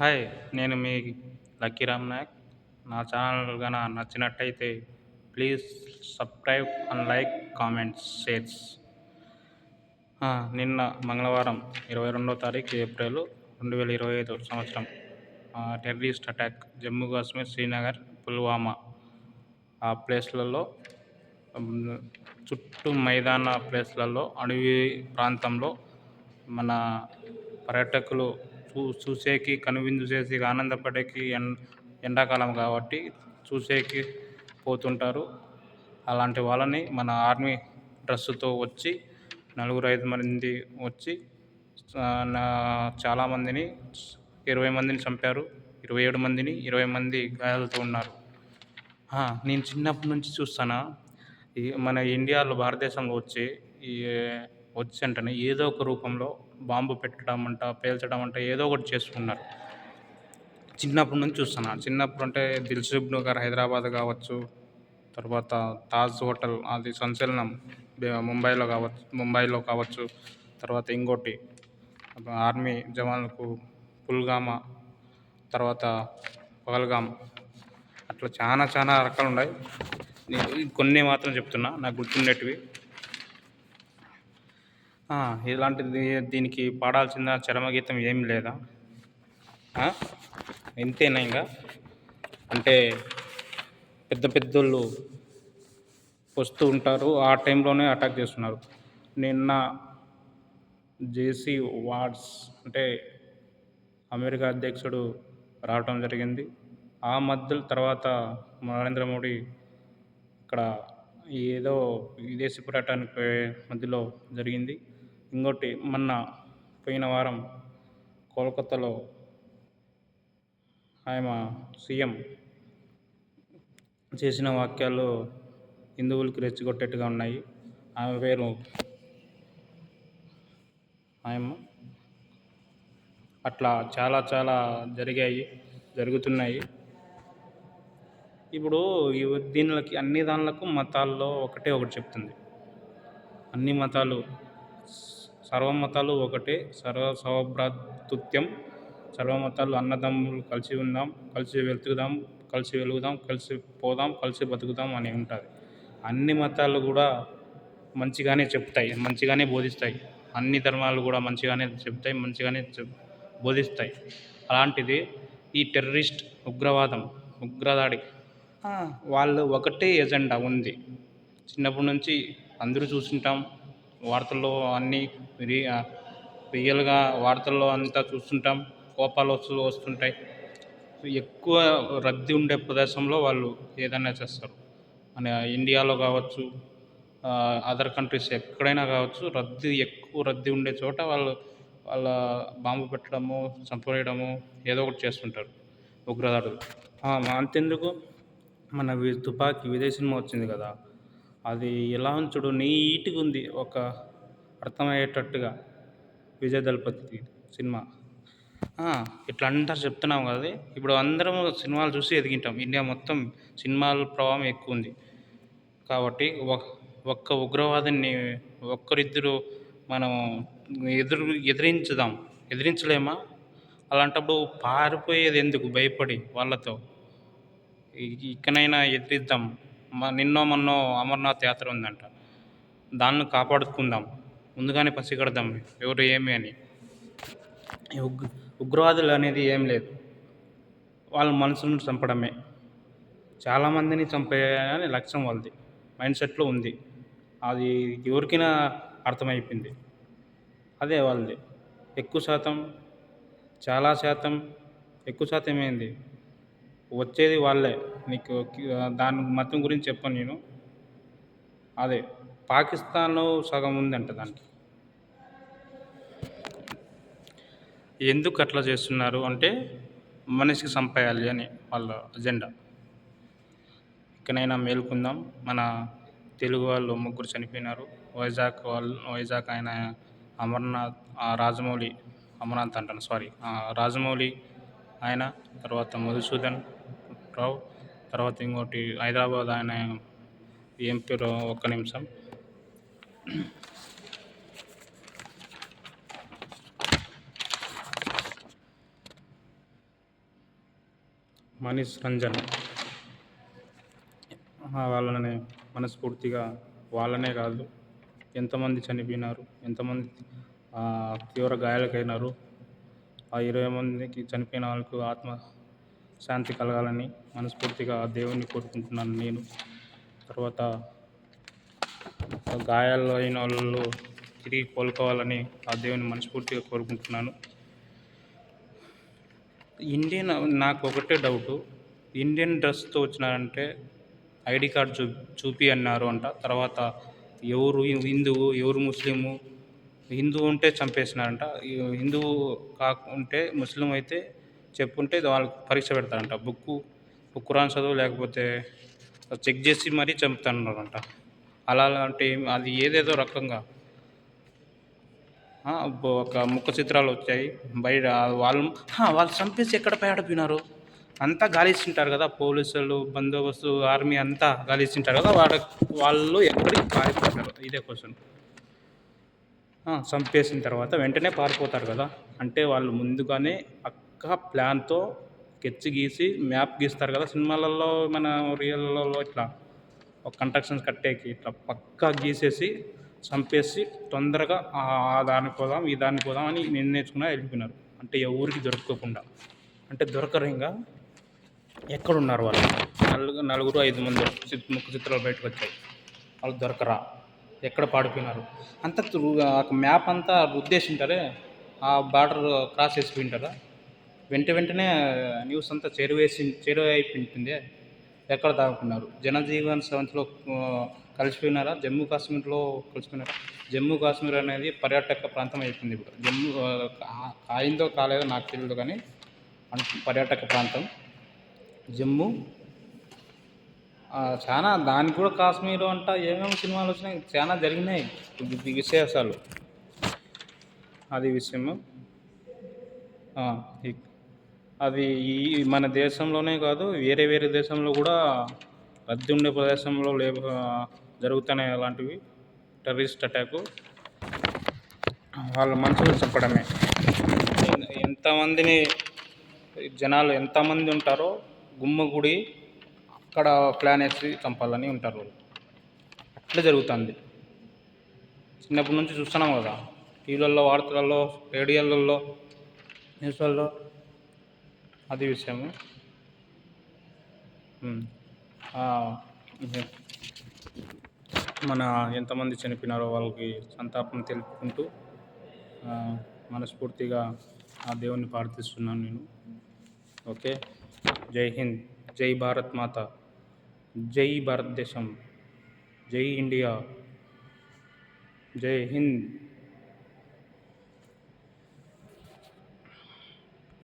Hi నేను మీ lucky Ram Naik. నా channel గన నచ్చినట్టయితే please subscribe and like comments shares నిన్న మంగళవారం ఇరవై రెండవ తారీఖు ఏప్రిల్ రెండు వేల ఇరవై ఐదు సంవత్సరం టెర్రరిస్ట్ అటాక్ జమ్మూ కాశ్మీర్ శ్రీనగర్ పుల్వామా. ఆ ప్లేస్లలో చుట్టూ మైదాన ప్లేస్లలో అడవి ప్రాంతంలో మన పర్యాటకులు చూ చూసేకి కనువిందు చేసి ఆనందపడేకి ఎన్ ఎండాకాలం కాబట్టి చూసేకి పోతుంటారు. అలాంటి వాళ్ళని మన ఆర్మీ డ్రెస్సుతో వచ్చి నలుగురు ఐదు మంది వచ్చి నా చాలామందిని ఇరవై మందిని చంపారు. ఇరవై ఏడు మందిని ఇరవై మంది గాయాలతో ఉన్నారు. నేను చిన్నప్పటి నుంచి చూస్తానా ఈ మన ఇండియాలో భారతదేశంలో వచ్చి ఈ వచ్చి వెంటనే ఏదో ఒక రూపంలో బాంబు పెట్టడం అంట పేల్చడం అంట ఏదో ఒకటి చేస్తున్నారు. చిన్నప్పటి నుంచి చూస్తున్నాను చిన్నప్పుడు అంటే దిల్సుఖ్ నగర్ హైదరాబాద్ కావచ్చు తర్వాత తాజ్ హోటల్ అది సంచలనం ముంబైలో కావచ్చు ముంబైలో కావచ్చు తర్వాత ఇంకోటి ఆర్మీ జవాన్లకు పుల్గామా తర్వాత పహల్గామ్ అట్లా చాలా చాలా రకాలు ఉన్నాయి కొన్ని మాత్రం చెప్తున్నా నాకు గుర్తుండేటివి. ఇలాంటిది దీనికి పాడాల్సిన చరమగీతం ఏం లేదా? ఇంతేనా ఇంకా అంటే పెద్ద పెద్దోళ్ళు వస్తూ ఉంటారు ఆ టైంలోనే అటాక్ చేస్తున్నారు. నిన్న జేసీ వార్డ్స్ అంటే అమెరికా అధ్యక్షుడు రావటం జరిగింది. ఆ మధ్య తర్వాత నరేంద్ర మోడీ ఇక్కడ ఏదో విదేశీ పర్యటనకు మధ్యలో జరిగింది. ఇంకోటి మొన్న పోయిన వారం కోల్కతాలో ఆయన సీఎం చేసిన వాక్యాలు హిందువులకి రెచ్చగొట్టేట్టుగా ఉన్నాయి. ఆమె పేరు ఆయమ్మ అట్లా చాలా చాలా జరిగాయి జరుగుతున్నాయి. ఇప్పుడు దీనికి అన్ని దానిలకు మతాల్లో ఒకటే ఒకటి చెప్తుంది. అన్ని మతాలు సర్వమతాలు ఒకటే సర్వ సౌభ్రాతృత్వం సర్వమతాలు అన్నదమ్ములు కలిసి ఉందాం కలిసి వెతుకుదాం కలిసి వెలుగుదాం కలిసి పోదాం కలిసి బతుకుదాం అని ఉంటుంది. అన్ని మతాలు కూడా మంచిగానే చెప్తాయి మంచిగానే బోధిస్తాయి. అన్ని ధర్మాలు కూడా మంచిగానే చెప్తాయి మంచిగానే బోధిస్తాయి. అలాంటిది ఈ టెర్రరిస్ట్ ఉగ్రవాదం ఉగ్రదాడి వాళ్ళు ఒకటే ఎజెండా ఉంది. చిన్నప్పటి నుంచి అందరూ చూసుంటాం వార్తల్లో అన్నీ రియల్గా వార్తల్లో అంతా చూస్తుంటాం కోపాలు వస్తూ వస్తుంటాయి. ఎక్కువ రద్దీ ఉండే ప్రదేశంలో వాళ్ళు ఏదైనా చేస్తారు. మన ఇండియాలో కావచ్చు అదర్ కంట్రీస్ ఎక్కడైనా కావచ్చు రద్దీ ఎక్కువ రద్దీ ఉండే చోట వాళ్ళు వాళ్ళ బాంబు పెట్టడము చంపేయడము ఏదో ఒకటి చేస్తుంటారు ఉగ్రదాడులు. అంతెందుకు? మన తుపాకీ విదేశీ సినిమా వచ్చింది కదా. అది ఎలా ఉంచుడు నీట్గా ఉంది. ఒక అర్థమయ్యేటట్టుగా. విజయ్ దళపతి సినిమా. ఇట్లా అంటారు చెప్తున్నాం కదా ఇప్పుడు అందరం సినిమాలు చూసి ఎదిగింటాం. ఇండియా మొత్తం సినిమాల ప్రభావం ఎక్కువ ఉంది. కాబట్టి ఒక్క ఉగ్రవాదాన్ని ఒక్కరిద్దరు మనం ఎదురు ఎదిరించుదాం. ఎదిరించలేమా? అలాంటప్పుడు పారిపోయేది ఎందుకు? భయపడి వాళ్ళతో. ఇకనైనా ఎదిరిద్దాం. నిన్నో మొన్నో అమర్నాథ్ యాత్ర ఉందంట. దాన్ని కాపాడుకుందాం. ముందుగానే పసిగడదాం. ఎవరు ఏమి అని. ఉగ్రవాదులు అనేది ఏం లేదు. వాళ్ళ మనసును చంపడమే. చాలామందిని చంపేయాలని లక్ష్యం వాళ్ళది. మైండ్ సెట్లో ఉంది. అది ఎవరికైనా అర్థమైపోయింది. అదే వాళ్ళది. ఎక్కువ శాతం చాలా శాతం ఎక్కువ శాతం ఏంది? వచ్చేది వాళ్ళే. నీకు దాని మతం గురించి చెప్పను నేను. అదే పాకిస్తాన్లో సగం ఉందంట దానికి. ఎందుకు అట్లా చేస్తున్నారు అంటే మనిషికి సంపాయాలి అని వాళ్ళ అజెండా. ఇకనైనా మేలుకుందాం. మన తెలుగు వాళ్ళు ముగ్గురు చనిపోయినారు. వైజాగ్ వాళ్ళు వైజాగ్ ఆయన అమర్నాథ్ రాజమౌళి అమర్నాథ్ అంటాను సారీ రాజమౌళి ఆయన తర్వాత మధుసూదన్ రావు. తర్వాత ఇంకోటి హైదరాబాద్ ఆయన ఎంపీ ఒక్క నిమిషం. మనీష్ రంజన్. వాళ్ళని మనస్ఫూర్తిగా వాళ్ళనే కాదు ఎంతమంది చనిపోయినారు ఎంతమంది తీవ్ర గాయాలకైనారు ఆ ఇరవై మందికి చనిపోయిన వాళ్ళకు ఆత్మ శాంతి కలగాలని మనస్ఫూర్తిగా ఆ దేవుణ్ణి కోరుకుంటున్నాను నేను. తర్వాత గాయాలు అయిన వాళ్ళు తిరిగి కోలుకోవాలని ఆ దేవుని మనస్ఫూర్తిగా కోరుకుంటున్నాను. ఇండియన్ నాకు ఒకటే డౌటు ఇండియన్ డ్రెస్తో వచ్చినారంటే ఐడి కార్డ్ చూ చూపి అన్నారు అంట. తర్వాత ఎవరు హిందువు ఎవరు ముస్లిము హిందువు ఉంటే చంపేసినారంట. హిందువు కాకుంటే ముస్లిం అయితే చెప్పుంటే వాళ్ళకి పరీక్ష పెడతారంట. బుక్కు కురాన్ చదువు లేకపోతే చెక్ చేసి మరీ చంపుతున్నారంట అలా అంటే అది ఏదేదో రకంగా. ఒక ముఖ చిత్రాలు వచ్చాయి. బయట వాళ్ళు వాళ్ళు చంపేసి ఎక్కడ పేడపోయినారు అంతా గాలిస్తుంటారు కదా పోలీసులు బందోబస్తు ఆర్మీ అంతా గాలిస్తుంటారు కదా వాడ వాళ్ళు ఎక్కడికి పారిపోతారు? ఇదే క్వశ్చన్. చంపేసిన తర్వాత వెంటనే పారిపోతారు కదా. అంటే వాళ్ళు ముందుగానే పక్కా ప్లాన్తో స్కెచ్ గీసి మ్యాప్ గీస్తారు కదా సినిమాలలో మన రియల్లో ఇట్లా. ఒక కంస్ట్రక్షన్స్ కట్టేకి ఇట్లా పక్కా గీసేసి చంపేసి తొందరగా ఆ దానికి పోదాం ఈ దానికి పోదాం అని నిర్ణయించుకున్న వెళ్ళిపోయినారు. అంటే ఎవరికి దొరకకుండా. అంటే దొరకరు ఇంకా. ఎక్కడున్నారు వాళ్ళు? నలుగురు నలుగురు ఐదు మంది చిత్- ముఖ చిత్రాలు బయటకు వచ్చాయి. వాళ్ళు దొరకరా? ఎక్కడ పాడిపోయినారు? అంతా ఆ మ్యాప్ అంతా రుద్దేసింటారే? ఆ బార్డర్ క్రాస్ చేసిపోయింటారా వెంట వెంటనే న్యూస్ అంతా చేరువేసి చేరువైపోయింది. ఎక్కడ దాక్కున్నారు? జనజీవన్ సెవెంత్లో కలిసిపోయినారా? జమ్మూ కాశ్మీర్లో కలిసిపోయినారా? జమ్మూ కాశ్మీర్ అనేది పర్యాటక ప్రాంతం అయిపోయింది ఇప్పుడు. జమ్మూ కాయిందో కాలేదో నాకు తెలియదు కానీ పర్యాటక ప్రాంతం. జమ్మూ చాలా దానికి కూడా కాశ్మీర్ అంట ఏమేమి సినిమాలు వచ్చినాయి? చాలా జరిగినాయి. విశేషాలు. అది విషయము. అది ఈ మన దేశంలోనే కాదు వేరే వేరే దేశంలో కూడా రద్దీ ఉండే ప్రదేశంలో లే జరుగుతున్నాయి అలాంటివి. Terrorist attack. వాళ్ళ మనుషులు చెప్పడమే. ఎంతమందిని జనాలు ఎంతమంది ఉంటారో గుమ్మగుడి అక్కడ ప్లాన్ వేసి చంపాలని ఉంటారు వాళ్ళు. అట్లా జరుగుతుంది. చిన్నప్పటి నుంచి చూస్తున్నాం కదా టీవీలలో వార్తలలో రేడియోలలో న్యూస్లలో. అది విషయము. మన ఎంతమంది చనిపోయినారో వాళ్ళకి సంతాపం తెలుపుకుంటూ మనస్ఫూర్తిగా ఆ దేవుణ్ణి ప్రార్థిస్తున్నాను నేను. ఓకే? జై హింద్. జై భారత్ మాత. జై భారతదేశం. జై ఇండియా. జై హింద్.